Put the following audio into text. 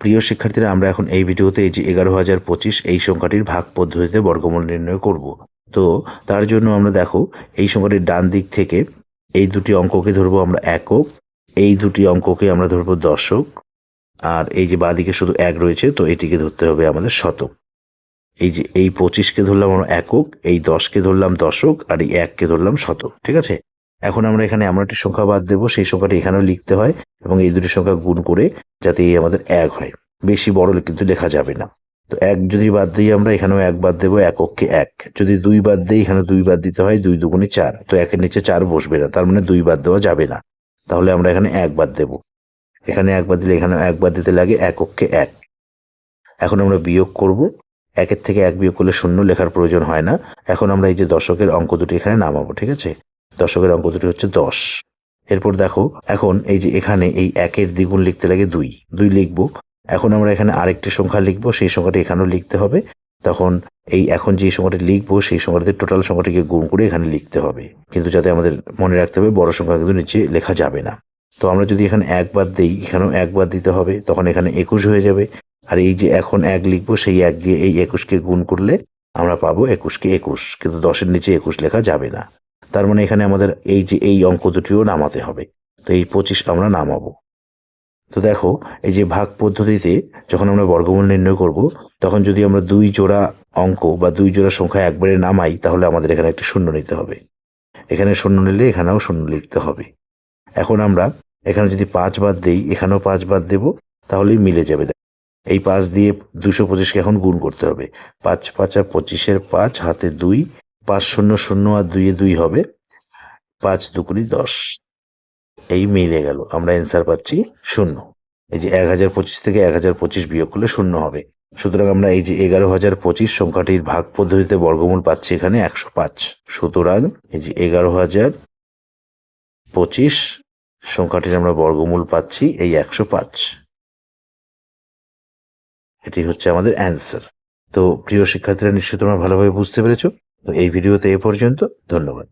প্রিয় শিক্ষার্থীরা, আমরা এখন এই ভিডিওতে এই যে এগারো হাজার পঁচিশ এই সংখ্যাটির ভাগ পদ্ধতিতে বর্গমূল নির্ণয় করব। তো তার জন্য আমরা দেখো, এই সংখ্যাটির ডান দিক থেকে এই দুটি অঙ্ককে ধরবো আমরা একক, এই দুটি অঙ্ককে আমরা ধরবো দশক, আর এই যে বাদিকে শুধু এক রয়েছে, তো এটিকে ধরতে হবে আমাদের শতক। এই যে এই পঁচিশকে ধরলাম আমরা একক, এই দশকে ধরলাম দশক, আর এই এককে ধরলাম শতক, ঠিক আছে? এখন আমরা এখানে এমন একটি সংখ্যা বাদ দেবো, সেই সংখ্যাটি এখানেও লিখতে হয় এবং এই দুটি সংখ্যা গুণ করে যাতে এই আমাদের এক হয়। বেশি বড় কিন্তু লেখা যাবে না। তো এক যদি বাদ দিই আমরা, এখানেও এক বাদ দেবো এককে এক। যদি দুই বাদ দিই এখানে দুই বাদ দিতে হয়, দুই দুগুণে চার। তো একের নিচে চার বসবে না, তার মানে দুই বাদ দেওয়া যাবে না। তাহলে আমরা এখানে এক বাদ দেবো। এখানে এক বাদ দিলে এখানে এক বাদ দিতে লাগে এককে এক। এখন আমরা বিয়োগ করব। একের থেকে এক বিয়োগ করলে শূন্য লেখার প্রয়োজন হয় না। এখন আমরা এই যে দশকের অঙ্ক দুটি এখানে নামাবো, ঠিক আছে? দশকের অঙ্ক দুটি হচ্ছে দশ। এরপর দেখো, এখন এই যে এখানে এই একের দ্বিগুণ লিখতে লাগে দুই। দুই লিখব। এখন আমরা এখানে আরেকটি সংখ্যা লিখব, সেই সংখ্যাটি এখানেও লিখতে হবে। তখন এই এখন যে সংখ্যাটি লিখব, সেই সংখ্যাটিতে টোটাল সংখ্যাটিকে গুণ করে এখানে লিখতে হবে। কিন্তু যাতে আমাদের মনে রাখতে হবে, বড় সংখ্যা কিন্তু নিচে লেখা যাবে না। তো আমরা যদি এখানে একবার দিই, এখানেও একবার দিতে হবে, তখন এখানে একুশ হয়ে যাবে। আর এই যে এখন এক লিখব, সেই এক দিয়ে এই একুশকে গুণ করলে আমরা পাবো একুশকে একুশ। কিন্তু দশের নিচে একুশ লেখা যাবে না। তার মানে এখানে আমাদের এই যে এই অঙ্ক দুটিও নামাতে হবে। তো এই পঁচিশ আমরা নামাবো। তো দেখো, এই যে ভাগ পদ্ধতিতে যখন আমরা বর্গমূল নির্ণয় করব, তখন যদি আমরা দুই জোড়া অঙ্ক বা দুই জোড়া সংখ্যা একবারে নামাই, তাহলে আমাদের এখানে একটা শূন্য নিতে হবে। এখানে শূন্য নিলে এখানেও শূন্য লিখতে হবে। এখন আমরা এখানে যদি পাঁচ বাদ দেই, এখানেও পাঁচ বাদ দেব, তাহলেই মিলে যাবে। এই পাঁচ দিয়ে দুশো পঁচিশকে এখন গুণ করতে হবে। পাঁচ পাঁচ পঁচিশের পাঁচ, হাতে দুই পাঁচ শূন্য শূন্য আর দুইয়ে দুই হবে। পাঁচ দুকুড়ি দশ। এই মিলে গেল। আমরা অ্যান্সার পাচ্ছি শূন্য। এই যে এক হাজার পঁচিশ থেকে এক হাজার পঁচিশ বিয়োগ করলে শূন্য হবে। সুতরাং আমরা এই যে এগারো হাজার পঁচিশ সংখ্যাটির ভাগ পদ্ধতিতে বর্গমূল পাচ্ছি এখানে একশো পাঁচ। সুতরাং এই যে এগারো হাজার পঁচিশ সংখ্যাটির আমরা বর্গমূল পাচ্ছি এই একশো পাঁচ। এটি হচ্ছে আমাদের অ্যান্সার তো প্রিয় শিক্ষার্থীরা, নিশ্চয়ই তোমরা ভালোভাবে বুঝতে পেরেছ। তো এই ভিডিওতে এ পর্যন্ত ধন্যবাদ।